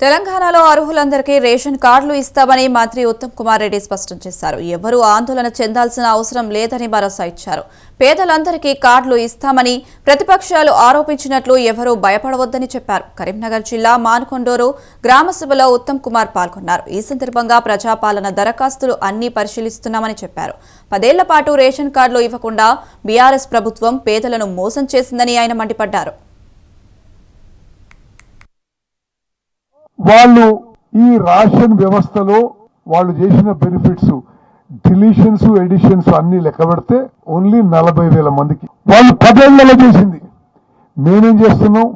తెలంగాణలో అర్హులందరికీ రేషన్ కార్డులు ఇస్తామని మంత్రి ఉత్తమ్ కుమార్ రెడ్డి స్పష్టం చేశారు. ఎవరూ ఆందోళన చెందాల్సిన అవసరం లేదని భరోసా ఇచ్చారు. పేదలందరికీ కార్డులు ఇస్తామని ప్రతిపక్షాలు ఆరోపించినట్లు ఎవరూ భయపడవద్దని చెప్పారు. కరీంనగర్ జిల్లా మానుకొండూరు గ్రామసభలో ఉత్తమ్ కుమార్ పాల్గొన్నారు. ఈ సందర్భంగా ప్రజాపాలన దరఖాస్తులు అన్ని పరిశీలిస్తున్నామని చెప్పారు. పదేళ్ళ పాటు రేషన్ కార్డులు ఇవ్వకుండా బీఆర్ఎస్ ప్రభుత్వం పేదలను మోసం చేసిందని ఆయన మండిపడ్డారు. వాళ్ళు ఈ రాషన్ వ్యవస్థలో వాళ్ళు చేసిన బెనిఫిట్స్ డిలీషన్స్ ఎడిషన్స్ అన్ని లెక్క పెడితే ఓన్లీ నలభై వేల మందికి. వాళ్ళు పదేళ్ళలో చేసింది. మేమేం చేస్తున్నాం?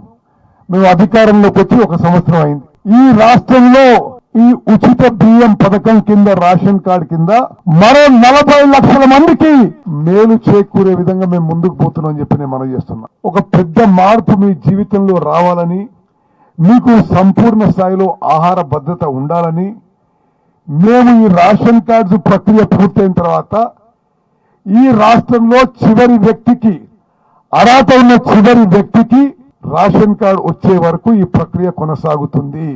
మేము అధికారంలోకి వచ్చి ఒక సంవత్సరం అయింది. ఈ రాష్ట్రంలో ఈ ఉచిత బియ్యం పథకం కింద రేషన్ కార్డు కింద మరో నలభై లక్షల మందికి మేలు చేకూరే విధంగా మేము ముందుకు పోతున్నాం అని చెప్పి నేను మనం చేస్తున్నా. ఒక పెద్ద మార్పు మీ జీవితంలో రావాలని మీకు సంపూర్ణ స్థాయిలో ఆహార భద్రత ఉండాలని మేము ఈ రేషన్ కార్డ్స్ ప్రక్రియ పూర్తయిన తర్వాత ఈ రాష్ట్రంలో చివరి వ్యక్తికి అర్హత ఉన్న చివరి వ్యక్తికి రేషన్ కార్డు వచ్చే వరకు ఈ ప్రక్రియ కొనసాగుతుంది.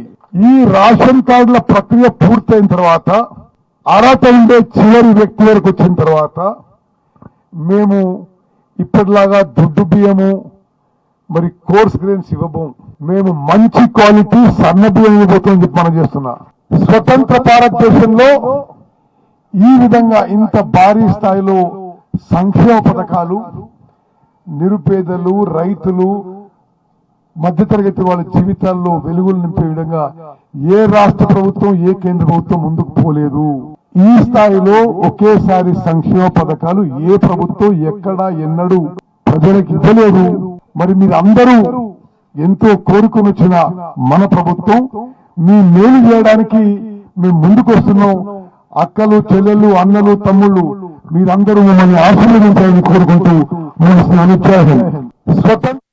ఈ రేషన్ కార్డుల ప్రక్రియ పూర్తయిన తర్వాత అర్హత ఉండే చివరి వ్యక్తి వరకు వచ్చిన తర్వాత మేము ఇప్పటిలాగా దుడ్డు బియ్యము మరి కోర్స్ గ్రెయిన్స్ ఇవ్వబోము మేము మంచి క్వాలిటీ సన్న బియ్యం ఇవ్వబోతుందని చెప్పి మనం చేస్తున్నా. స్వతంత్ర భారతదేశంలో ఈ విధంగా ఇంత భారీ స్థాయిలో సంక్షేమ పథకాలు నిరుపేదలు రైతులు మధ్యతరగతి వాళ్ళ జీవితాల్లో వెలుగులు నింపే విధంగా ఏ రాష్ట్ర ప్రభుత్వం ఏ కేంద్ర ప్రభుత్వం ముందుకు పోలేదు. ఈ స్థాయిలో ఒకేసారి సంక్షేమ పథకాలు ఏ ప్రభుత్వం ఎక్కడా ఎన్నడూ ప్రజలకు ఇవ్వలేదు. మరి మీరు అందరూ ఎంతో కోరుకుని వచ్చిన మన ప్రభుత్వం మీ మేలు చేయడానికి మేము ముందుకు వస్తున్నాం. అక్కలు చెల్లెలు అన్నలు తమ్ముళ్ళు మీరందరూ మమ్మల్ని ఆశీర్వదించాలని కోరుకుంటూ మేము అనుత్సాహం స్వతంత్ర